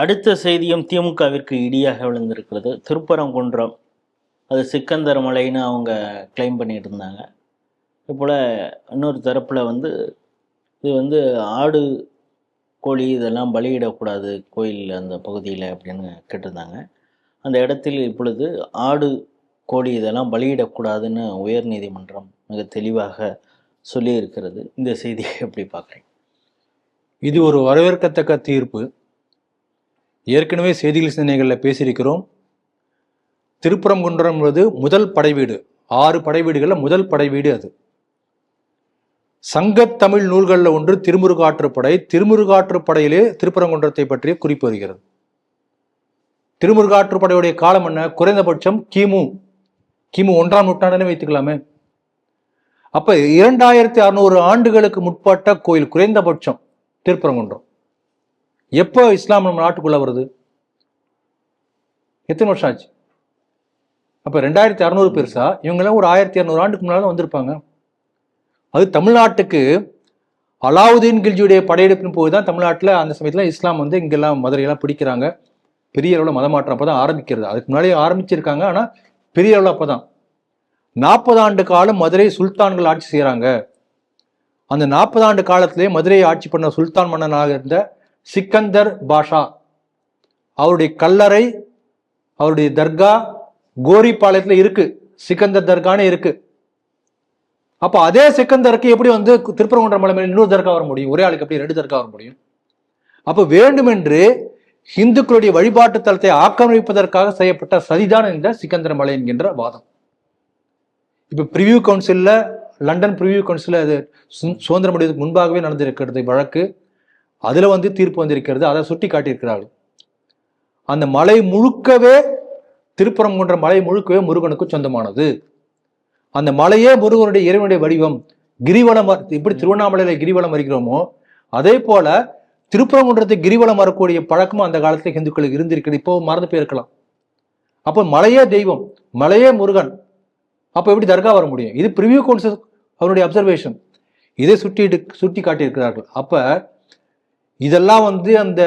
அடுத்த செய்தியும் திமுகவிற்கு இடியாக விழுந்திருக்கிறது. திருப்பரங்குன்றம் அது சிக்கந்தர் மலைன்னு அவங்க கிளைம் பண்ணிட்டு இருந்தாங்க இதுபோல் இன்னொரு தரப்பில் வந்து இது வந்து ஆடு கோழி இதெல்லாம் பலியிடக்கூடாது கோயில் அந்த பகுதியில் அப்படின்னு கேட்டிருந்தாங்க. அந்த இடத்தில் இப்பொழுது ஆடு கோழி இதெல்லாம் பலியிடக்கூடாதுன்னு உயர்நீதிமன்றம் மிக தெளிவாக சொல்லியிருக்கிறது. இந்த செய்தியை எப்படி பார்க்குறேன் இது ஒரு வரவேற்கத்தக்க தீர்ப்பு. ஏற்கனவே செய்திகள் சிந்தனைகளில் பேசியிருக்கிறோம். திருப்புறங்குன்றம் என்பது முதல் படைவீடு. ஆறு படைவீடுகளில் முதல் படைவீடு அது. சங்கத்தமிழ் நூல்களில் ஒன்று திருமுருகாற்றுப்படை. திருமுருகாற்றுப்படையிலே திருப்புறங்குன்றத்தை பற்றிய குறிப்பு வருகிறது. திருமுருகாற்றுப்படையுடைய காலம் என்ன? குறைந்தபட்சம் கிமு. கிமு ஒன்றாம் நூற்றாண்டுன்னு வைத்துக்கலாமே. அப்போ இரண்டாயிரத்தி அறுநூறு ஆண்டுகளுக்கு முற்பட்ட கோயில் குறைந்தபட்சம் திருப்பரங்குன்றம். எப்போ இஸ்லாம் நம்ம நாட்டுக்குள்ளே வருது? எத்தனை வருஷம் ஆச்சு? அப்போ ரெண்டாயிரத்தி அறநூறு பெருசா? இவங்கெல்லாம் ஒரு ஆயிரத்தி இரநூறு ஆண்டுக்கு முன்னால் வந்திருப்பாங்க. அது தமிழ்நாட்டுக்கு அலாவுதீன் கில்ஜியுடைய படையெடுப்பின் போது தான் தமிழ்நாட்டில் அந்த சமயத்தில் இஸ்லாம் வந்து இங்கெல்லாம் மதுரையெல்லாம் பிடிக்கிறாங்க. பெரிய அளவில் மதமாற்றம் அப்போ தான் ஆரம்பிக்கிறது. அதுக்கு முன்னாடியே ஆரம்பிச்சிருக்காங்க ஆனால் பெரிய அளவில் அப்போ தான் நாற்பது ஆண்டு காலம் மதுரை சுல்தான்கள் ஆட்சி செய்கிறாங்க அந்த நாற்பது ஆண்டு காலத்திலே மதுரையை ஆட்சி பண்ண சுல்தான் மன்னனாக இருந்த சிக்கந்தர் பாஷா. அவருடைய கல்லறை அவருடைய தர்கா கோரிப்பாளையத்தில் இருக்கு. சிக்கந்தர் தர்கானே இருக்கு. அப்போ அதே சிக்கந்தருக்கு எப்படி வந்து திருப்பரங்குன்ற மலை மேலே இன்னொரு தர்கா வர முடியும்? ஒரே ஆளுக்கு எப்படி ரெண்டு தர்கா வர முடியும்? அப்போ வேண்டுமென்று இந்துக்களுடைய வழிபாட்டு தலத்தை ஆக்கிரமிப்பதற்காக செய்யப்பட்ட சதிதான் இந்த சிக்கந்தர் மலை என்கின்ற வாதம். இப்போ பிரிவியூ கவுன்சிலில் லண்டன் பிரிவியூ கவுன்சிலில் அது சுதந்திரம் அடைவதற்கு முன்பாகவே நடந்திருக்கிறது வழக்கு. அதில் வந்து தீர்ப்பு வந்திருக்கிறது அதை சுட்டி காட்டியிருக்கிறார்கள். அந்த மலை முழுக்கவே திருப்பரங்குன்ற மலை முழுக்கவே முருகனுக்கு சொந்தமானது. அந்த மலையே முருகனுடைய இறைவனுடைய வடிவம். கிரிவலம் எப்படி திருவண்ணாமலையில கிரிவலம் வருகிறோமோ அதே போல திருப்பரங்குன்றத்தை கிரிவலம் வரக்கூடிய பழக்கமும் அந்த காலத்தில் இந்துக்களுக்கு இருந்திருக்கிறது இப்போ மறந்து போயிருக்கலாம். அப்போ மலையே தெய்வம் மலையே முருகன். அப்போ எப்படி தர்கா வர முடியும்? இது ப்ரிவியூ கவுன்சில் அவருடைய அப்சர்வேஷன் இதை சுட்டி சுட்டி காட்டியிருக்கிறார்கள். அப்போ இதெல்லாம் வந்து அந்த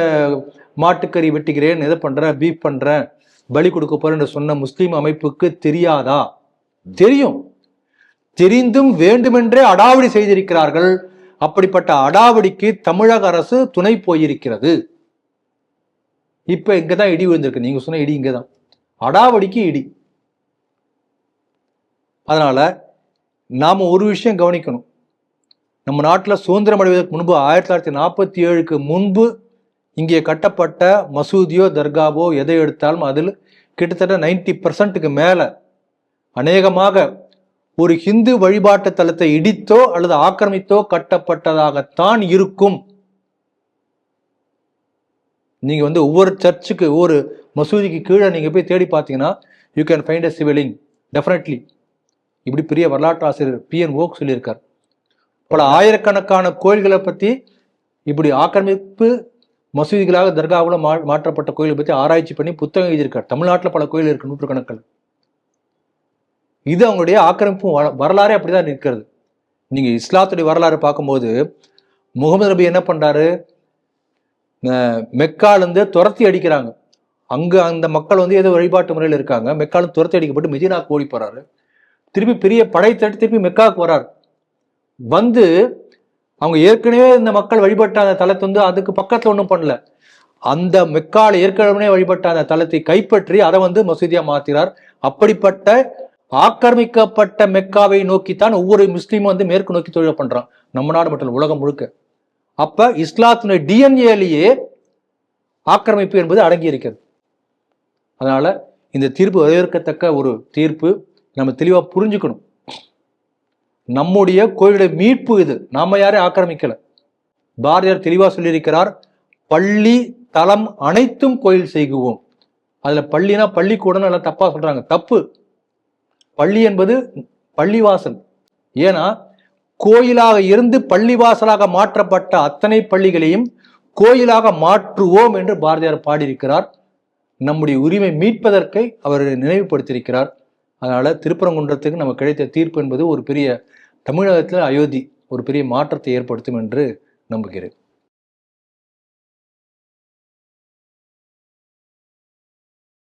மாட்டுக்கறி வெட்டுகிறேன் இதை பண்ணுறேன் பீஃப் பண்ணுறேன் பலி கொடுக்க போறேன்னு சொன்ன முஸ்லீம் அமைப்புக்கு தெரியாதா? தெரியும். தெரிந்தும் வேண்டுமென்றே அடாவடி செய்திருக்கிறார்கள். அப்படிப்பட்ட அடாவடிக்கு தமிழக அரசு துணை போயிருக்கிறது. இப்ப இங்கதான் இடி விழுந்திருக்கு. நீங்க சொன்ன இடி இங்கதான். அடாவடிக்கு இடி. அதனால நாம ஒரு விஷயம் கவனிக்கணும். நம்ம நாட்டில் சுதந்திரம் அடைவதற்கு முன்பு ஆயிரத்தி தொள்ளாயிரத்தி நாற்பத்தி ஏழுக்கு முன்பு இங்கே கட்டப்பட்ட மசூதியோ தர்காவோ எதை எடுத்தாலும் அதில் கிட்டத்தட்ட நைன்டி பர்சன்ட்டுக்கு மேலே அநேகமாக ஒரு ஹிந்து வழிபாட்டு தலத்தை இடித்தோ அல்லது ஆக்கிரமித்தோ கட்டப்பட்டதாகத்தான் இருக்கும். நீங்க வந்து ஒவ்வொரு சர்ச்சுக்கு ஒவ்வொரு மசூதிக்கு கீழே நீங்க போய் தேடி பார்த்தீங்கன்னா you can find a Shivling definitely இப்படி பெரிய வரலாற்று ஆசிரியர் பி என் ஓக் சொல்லியிருக்கார். பல ஆயிரக்கணக்கான கோயில்களை பற்றி இப்படி ஆக்கிரமிப்பு மசூதிகளாக தர்காவில் மா மாற்றப்பட்ட கோயிலை பற்றி ஆராய்ச்சி பண்ணி புத்தகம் எழுதியிருக்கார். தமிழ்நாட்டில் பல கோயில் இருக்கு நூற்றுக்கணக்கில். இது அவங்களுடைய ஆக்கிரமிப்பு வ- வரலாறே அப்படிதான் இருக்கிறது. நீங்கள் இஸ்லாத்துடைய வரலாறு பார்க்கும்போது முகமது நபி என்ன பண்ணுறாரு மெக்காலேருந்து துரத்தி அடிக்கிறாங்க. அங்கே அந்த மக்கள் வந்து ஏதோ வழிபாட்டு முறையில் இருக்காங்க. மெக்காலும் துரத்தி அடிக்கப்பட்டு மெதினாக்கு ஓடி போகிறாரு திருப்பி பெரிய படை தட்டி திருப்பி மெக்காவுக்கு வராரு வந்து அவங்க ஏற்கனவே இந்த மக்கள் வழிபட்ட அந்த தலத்தை வந்து அதுக்கு பக்கத்துல ஒன்றும் பண்ணல. அந்த மெக்கால ஏற்கனவே வழிபட்ட அந்த தலத்தை கைப்பற்றி அதை வந்து மசூதியா மாத்திறார் அப்படிப்பட்ட ஆக்கிரமிக்கப்பட்ட மெக்காவை நோக்கித்தான் ஒவ்வொரு முஸ்லீமும் வந்து மேற்கு நோக்கி தொழில் பண்றான். நம்ம நாடு மட்டும் உலகம் முழுக்க. அப்ப இஸ்லாத்தினுடைய டிஎன்ஏலேயே ஆக்கிரமிப்பு என்பது அடங்கி இருக்கிறது. அதனால இந்த தீர்ப்பு வரவேற்கத்தக்க ஒரு தீர்ப்பு. நம்ம தெளிவாக புரிஞ்சுக்கணும். நம்முடைய கோயிலுடைய மீட்பு இது. நாம யாரையும் ஆக்கிரமிக்கல. பாரதியார் தெளிவா சொல்லியிருக்கிறார் பள்ளி தலம் அனைத்தும் கோயில் செய்குவோம். அதுல பள்ளினா பள்ளிக்கூடம் எல்லாம் தப்பா சொல்றாங்க. தப்பு. பள்ளி என்பது பள்ளிவாசல். ஏன்னா கோயிலாக இருந்து பள்ளிவாசலாக மாற்றப்பட்ட அத்தனை பள்ளிகளையும் கோயிலாக மாற்றுவோம் என்று பாரதியார் பாடியிருக்கிறார். நம்முடைய உரிமை மீட்பதற்கை அவர் நினைவுபடுத்தியிருக்கிறார். அதனால திருப்பரங்குன்றத்துக்கு நமக்கு கிடைத்த தீர்ப்பு என்பது ஒரு பெரிய தமிழகத்தில் அயோத்தி ஒரு பெரிய மாற்றத்தை ஏற்படுத்தும் என்று நம்புகிறேன்.